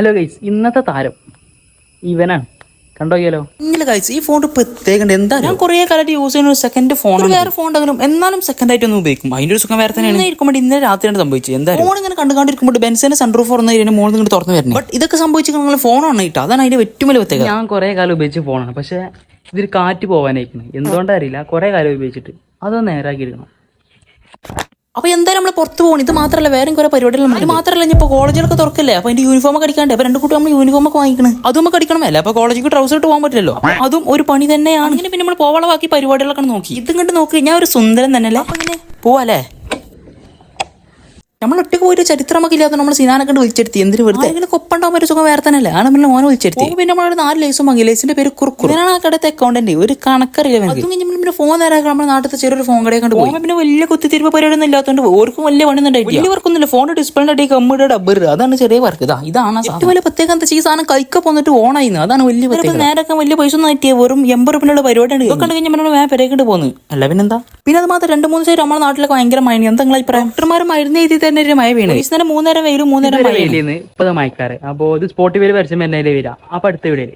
Hello guys ഇന്നത്തെ താരം ഇവനാണ്. കണ്ടോയ്യാലോ ഇങ്ങനെ കഴിച്ച് ഈ ഫോൺ പ്രത്യേകം എന്താ ഞാൻ കുറേ കാലമായിട്ട് യൂസ് ചെയ്യുന്ന ഒരു സെക്കൻഡ് ഫോൺ വേറെ ഫോൺ ഉണ്ടെങ്കിലും എന്നാലും സെക്കൻഡ് ആയിട്ട് ഒന്ന് ഉപയോഗിക്കും. അതിന്റെ ഒരു സുഖം വേറെ തന്നെയാണ്. ഇരിക്കുമ്പോൾ ഇന്നലെ രാത്രിയാണ് സംഭവിച്ചത്. എന്താ ഫോൺ ഇങ്ങനെ കണ്ടുകൊണ്ടിരിക്കുമ്പോൾ ബെൻസിന്റെ സൺറൂഫ് തുറന്ന് കഴിഞ്ഞാൽ മോളിൽ നിങ്ങൾ തുറന്നു വരുന്നത് ബട്ട് ഇതൊക്കെ സംഭവിച്ചിട്ട് നിങ്ങൾ ഫോൺ ആണ് അതാണ് അതിന്റെ ഏറ്റവും വലിയ പ്രത്യേകത ഞാൻ കുറേ കാലം ഉപയോഗിച്ച് ഫോണാണ് പക്ഷേ ഇതിൽ കാറ്റ് പോകാനായിരിക്കണം എന്തുകൊണ്ടാ അറിയില്ല. കുറേ കാലം ഉപയോഗിച്ചിട്ട്. അതൊന്ന് നേരാക്കി എടുക്കണം അപ്പൊ എന്തായാലും നമ്മൾ പുറത്ത് പോകണം. ഇത് മാത്രമല്ല വേറെ കുറെ പരിപാടികളും അത് മാത്രമല്ല ഇപ്പൊ കോളേജിലൊക്കെ തുറക്കില്ലേ? അപ്പൊ അതിന്റെ യൂണിഫോം ഒക്കെ അടിക്കാണ്ട് അപ്പൊ രണ്ട് കുട്ടി നമ്മൾ യൂണിഫോം ഒക്കെ വാങ്ങിക്കണം. അതും നമുക്ക് അടിക്കണമല്ല അപ്പൊ കോളേജിൽ ട്രൗസർ ഇട്ട് പോകാൻ പറ്റില്ലല്ലോ. അതും ഒരു പണി തന്നെയാണ്. ഇങ്ങനെ പിന്നെ നമ്മൾ പോവളവാക്കി പരിപാടികളൊക്കെ നോക്കി. ഇതും കണ്ട് നോക്കി ഞാൻ ഒരു സുന്ദരൻ തന്നെയല്ലേ അപ്പൊ ഇങ്ങനെ പോവാല്ലേ നമ്മൾ ഒറ്റയ്ക്ക് പോയിട്ട് ചരിത്രമൊക്കെ ഇല്ലാത്ത നമ്മൾ സിനാനെ കണ്ട് വിളിച്ചെടുത്തി എന്തിനു വെറുതെ? കൊപ്പണ്ടാവും ഒരു സുഖം വേറെ തന്നെയല്ലേ? ആണ് പിന്നെ മോനെ വിളിച്ചെടുത്തി പിന്നെ നമ്മളൊരു നാല് ലൈസും വാങ്ങി. ലൈസിന്റെ പേര് കുറുക്കു. ഞാൻ ആ കടത്തെ അക്കൗണ്ടന്റ് ഒരു കണക്കറിയില്ല അതും കഴിഞ്ഞ് പിന്നെ ഫോൺ നേരാക്കാൻ നമ്മുടെ നാട്ടിലത്തെ ചെറിയൊരു ഫോൺ കടയെ കണ്ട് പോയി. പിന്നെ വലിയ കുത്തിത്തിരിപ്പ് പരിപാടിയൊന്നും ഇല്ലാത്തതുകൊണ്ട് ഓർക്കും വലിയ പണിയൊന്നും വലിയ വർക്കൊന്നുമില്ല. ഫോണിന്റെ ഡിസ്പ്ലേന്റെ അടി കമ്മിയുടെ ഡബ്ബർ അതാണ് ചെറിയ വർക്ക് ഇതാ ഇതാണ് ഏറ്റവും വലിയ പ്രത്യേകം എന്താ ഈ സാധനം കൈക്ക പോന്നിട്ട് ഓണായിരുന്നു അതാണ് വലിയ പ്രത്യേകത. നേരൊക്കെ വലിയ പൈസ ഒന്നും ആറ്റിയ വെറും എൺപത് റുപ്പിനുള്ള പരിപാടിയാണ്. ഇതൊക്കെ കണ്ടു കഴിഞ്ഞാൽ നമ്മൾ വേറെ പെരേക്കൊണ്ട് പോകുന്നു അല്ല പിന്നെന്താ? പിന്നെ അത് മാത്രം രണ്ട് മൂന്ന് സൈഡ് നമ്മുടെ നാട്ടിലൊക്കെ ഭയങ്കര മൈൻഡ് എന്താ നിങ്ങളെ ഡോക്ടർമാർ മരുന്ന് എഴുതി തന്നെ മഴ വീണ് മൂന്നര നേരം മൂന്നേരം വെയിലും മൂന്നേരം മഴ വെയിലിന്ന് ഇപ്പൊ മയക്കാറ്. അപ്പൊ ഇത് സ്പോട്ടിൽ വരെ വരച്ച വരുന്നതിലെ വീരാ അപ്പൊ അടുത്ത വീഡിയോയിൽ